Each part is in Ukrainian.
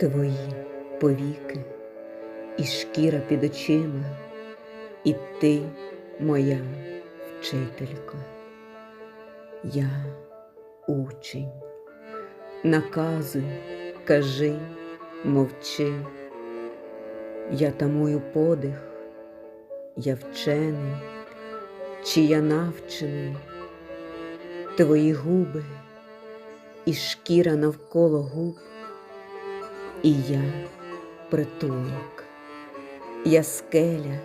Твої повіки і шкіра під очима, і ти моя вчителько. Я учень, наказуй, кажи, мовчи. Я тамую подих, я вчений, чи я навчений, твої губи і шкіра навколо губ, і я притулок, я скеля,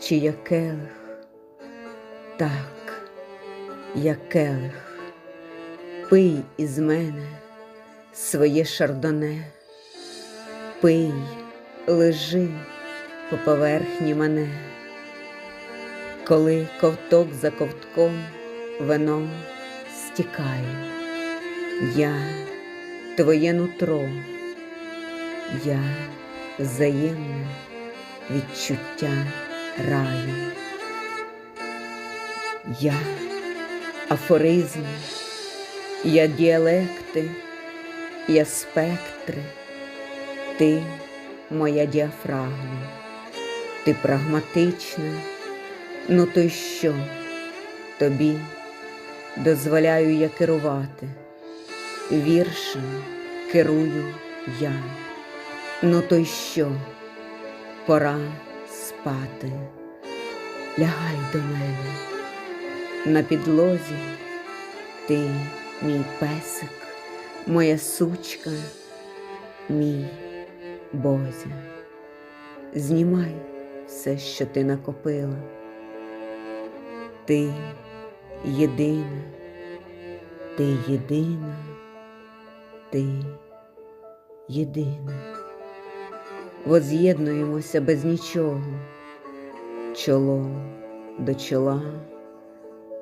чи я келих, так, я келих, пий із мене своє шардоне, пий, лежи по поверхні мене, коли ковток за ковтком вино стікає, я твоє нутро, я взаємне відчуття раю. Я афоризми, я діалекти, я спектри, ти моя діафрагма, ти прагматична, ну то й що? Тобі дозволяю я керувати, віршем керую я, ну то й що пора спати, лягай до мене на підлозі, ти мій песик, моя сучка, мій Бозя. Знімай все, що ти накопила. Ти єдина, ти єдина, ти єдина. Воз'єднуємося без нічого, чоло до чола,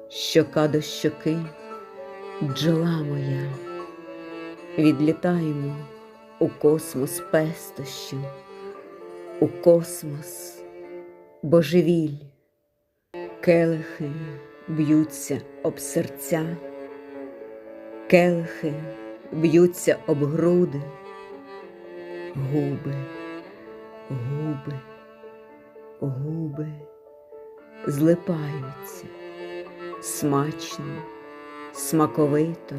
щока до щоки, бджола моя, відлітаємо у космос пестощів, у космос божевіль, келихи б'ються об серця, келихи б'ються об груди, губи, губи, губи злипаються смачно, смаковито,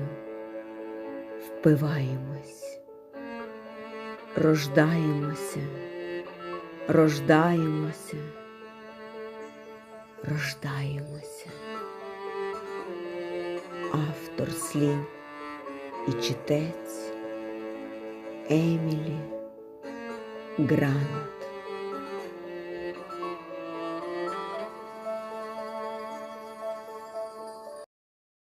впиваємось, рождаємося, рождаємося, рождаємося. Автор слів і читець Емілі грана.